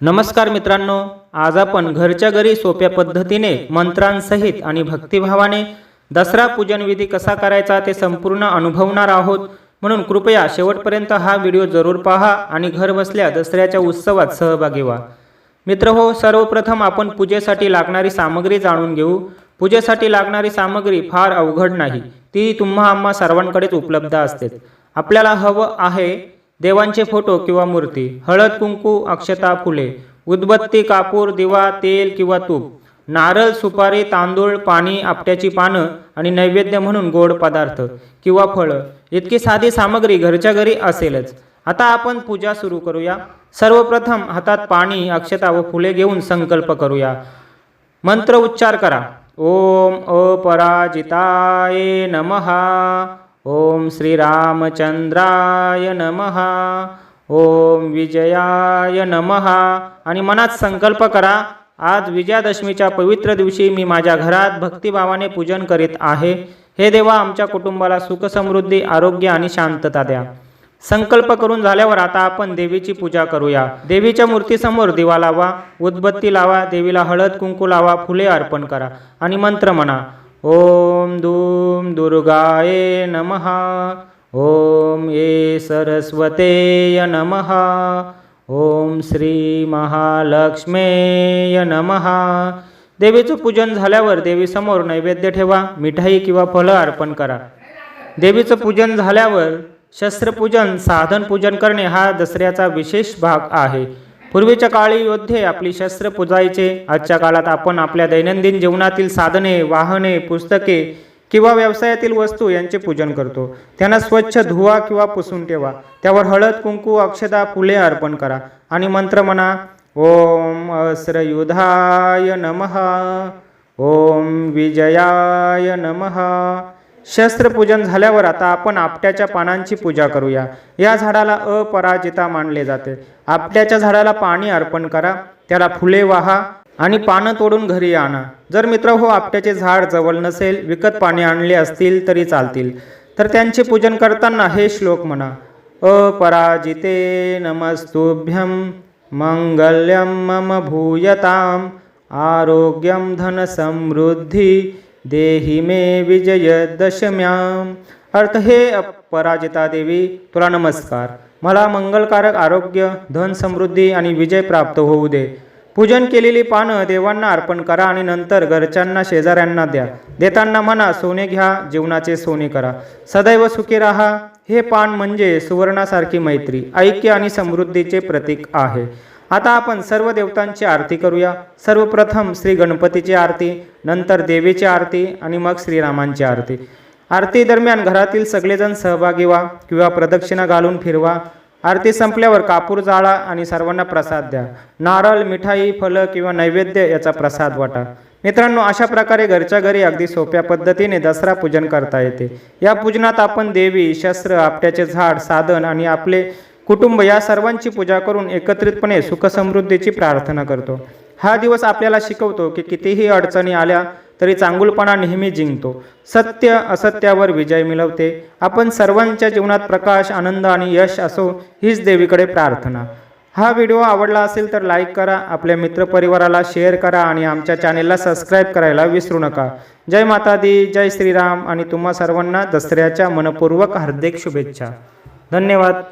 नमस्कार मित्रांनो आज आपण घरच्या घरी सोप्या पद्धतीने मंत्रांसहित आणि भक्तिभावाने दसरा पूजन विधी कसा करायचा ते संपूर्ण अनुभवणार आहोत. म्हणून कृपया शेवटपर्यंत हा व्हिडिओ जरूर पहा आणि घर बसल्या दसऱ्याच्या उत्सवात सहभागी व्हा. मित्र हो सर्वप्रथम आपण पूजेसाठी लागणारी सामग्री जाणून घेऊ. पूजेसाठी लागणारी सामग्री फार अवघड नाही. ती तुम्हा आम्हा सर्वांकडेच उपलब्ध असते. आपल्याला हवं आहे देवांचे फोटो किंवा मूर्ती हळद कुंकू अक्षता फुले उदबत्ती कापूर दिवा तेल किंवा तूप नारळ सुपारी तांदूळ पाणी आपट्याची पानं आणि नैवेद्य म्हणून गोड पदार्थ किंवा फळं इतकी साधी सामग्री घरच्या घरी असेलच. आता आपण पूजा सुरू करूया. सर्वप्रथम हातात पाणी अक्षता व फुले घेऊन संकल्प करूया. मंत्र उच्चार करा. ओम अपराजिताय नमहा ओम श्रीरामचंद्राय नमः. ओम विजयाय नमः. आणि मनात संकल्प करा आज विजयादशमीच्या पवित्र दिवशी मी माझ्या घरात भक्तिभावाने पूजन करीत आहे. हे देवा आमच्या कुटुंबाला सुखसमृद्धी आरोग्य आणि शांतता द्या. संकल्प करून झाल्यावर आता आपण देवीची पूजा करूया. देवीच्या मूर्तीसमोर दिवा लावा उदबत्ती लावा देवीला हळद कुंकू लावा फुले अर्पण करा आणि मंत्र म्हणा. ओम धूम दुर्गाये नमः। ॐ ये सरस्वतेय नमः। ओम श्री महालक्ष्मेय नमः। देवीचं पूजन झाल्यावर देवीसमोर नैवेद्य ठेवा मिठाई किंवा फळं अर्पण करा. देवीचं पूजन झाल्यावर शस्त्रपूजन साधन पूजन करणे हा दसऱ्याचा विशेष भाग आहे. पूर्वीच्या काळी योद्धे आपली शस्त्र पूजायचे. आजच्या काळात आपण आपल्या दैनंदिन जीवनातील साधने वाहने पुस्तके किंवा व्यवसायातील वस्तू यांचे पूजन करतो. त्यांना स्वच्छ धुवा किंवा पुसून ठेवा. त्यावर हळद कुंकू अक्षदा फुले अर्पण करा. आणि मंत्र म्हणा ओम अस्रयुधाय नमः ओम विजयाय नमः शस्त्रपूजन झाल्यावर आता आपण आपट्याच्या पानांची पूजा करूया. या झाडाला अपराजिता मानले जाते. आपट्याच्या झाडाला पाणी अर्पण करा त्याला फुले वाहा आणि पानं तोडून घरी आणा. जर मित्र हो आपट्याचे झाड जवळ नसेल विकत पाणी आणले असतील तरी चालतील. तर त्यांचे पूजन करताना हे श्लोक म्हणा. अपराजिते नमस्तुभ्यम मंगल्यम मम भूयताम आरोग्यम धनसमृद्धी देहि मे विजयदशम्याम अर्थ हे अपराजिता देवी तुला नमस्कार. मला मंगलकारक आरोग्य धन समृद्धी आणि विजय प्राप्त होऊ दे. पूजन केलेली पानं देवांना अर्पण करा आणि नंतर घरच्यांना शेजाऱ्यांना द्या. देताना म्हणा सोने घ्या जीवनाचे सोने करा. सदैव सुखी राहा. हे पान म्हणजे सुवर्णासारखी मैत्री ऐक्य आणि समृद्धीचे प्रतीक आहे. आता आपण सर्व देवतांची आरती करूया. सर्वप्रथम श्री गणपतीची आरती नंतर देवीची आरती आणि मग श्रीरामांची आरती. आरती दरम्यान घरातील सगळेजण सहभागी व्हा किंवा प्रदक्षिणा घालून फिरवा. आरती संपल्यावर कापूर जाळा आणि सर्वांना प्रसाद द्या. नारळ मिठाई फलं किंवा नैवेद्य याचा प्रसाद वाटा. मित्रांनो अशा प्रकारे घरच्या घरी अगदी सोप्या पद्धतीने दसरा पूजन करता येते. या पूजनात आपण देवी शस्त्र आपट्याचे झाड साधन आणि आपले कुटुंब या सर्वांची पूजा करून एकत्रितपणे सुखसमृद्धीची प्रार्थना करतो. हा दिवस आपल्याला शिकवतो की कितीही अडचणी आल्या तरी चांगुलपणा नेहमी जिंकतो. सत्य असत्यावर विजय मिळवते. आपण सर्वांच्या जीवनात प्रकाश आनंद आणि यश असो हीच देवीकडे प्रार्थना. हा व्हिडिओ आवडला असेल तर लाईक करा आपल्या मित्रपरिवाराला शेअर करा आणि आमच्या चॅनेलला सबस्क्राईब करायला विसरू नका. जय माता दी जय श्रीराम आणि तुम्हा सर्वांना दसऱ्याच्या मनपूर्वक हार्दिक शुभेच्छा. धन्यवाद.